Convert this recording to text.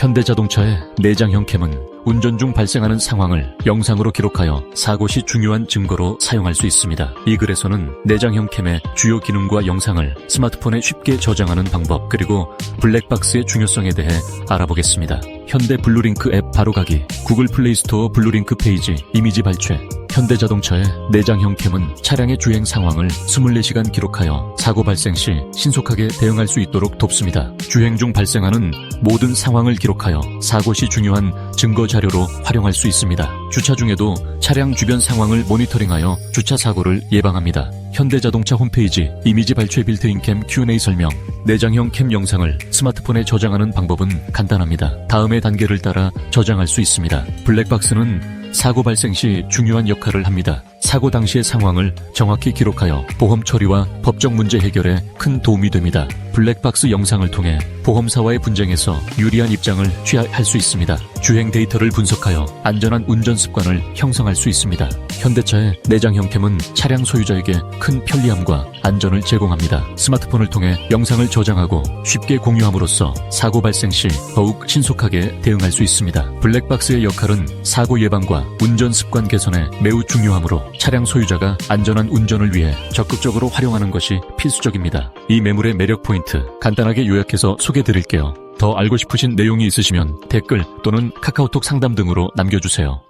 현대자동차의 내장형 캠은 운전 중 발생하는 상황을 영상으로 기록하여 사고 시 중요한 증거로 사용할 수 있습니다. 이 글에서는 내장형 캠의 주요 기능과 영상을 스마트폰에 쉽게 저장하는 방법 그리고 블랙박스의 중요성에 대해 알아보겠습니다. 현대 블루링크 앱 바로가기, 구글 플레이스토어 블루링크 페이지, 이미지 발췌, 현대자동차의 내장형 캠은 차량의 주행 상황을 24시간 기록하여 사고 발생 시 신속하게 대응할 수 있도록 돕습니다. 주행 중 발생하는 모든 상황을 기록하여 사고 시 중요한 증거 자료로 활용할 수 있습니다. 주차 중에도 차량 주변 상황을 모니터링하여 주차 사고를 예방합니다. 현대자동차 홈페이지 이미지 발췌 빌트인 캠 Q&A 설명 내장형 캠 영상을 스마트폰에 저장하는 방법은 간단합니다. 다음의 단계를 따라 저장할 수 있습니다. 블랙박스는 사고 발생 시 중요한 역할을 합니다. 사고 당시의 상황을 정확히 기록하여 보험 처리와 법적 문제 해결에 큰 도움이 됩니다. 블랙박스 영상을 통해 보험사와의 분쟁에서 유리한 입장을 취할 수 있습니다. 주행 데이터를 분석하여 안전한 운전 습관을 형성할 수 있습니다. 현대차의 내장 형캠은 차량 소유자에게 큰 편리함과 안전을 제공합니다. 스마트폰을 통해 영상을 저장하고 쉽게 공유함으로써 사고 발생 시 더욱 신속하게 대응할 수 있습니다. 블랙박스의 역할은 사고 예방과 운전 습관 개선에 매우 중요하므로 차량 소유자가 안전한 운전을 위해 적극적으로 활용하는 것이 필수적입니다. 이 매물의 매력 포인트 간단하게 요약해서 소개해 드릴게요. 더 알고 싶으신 내용이 있으시면 댓글 또는 카카오톡 상담 등으로 남겨주세요.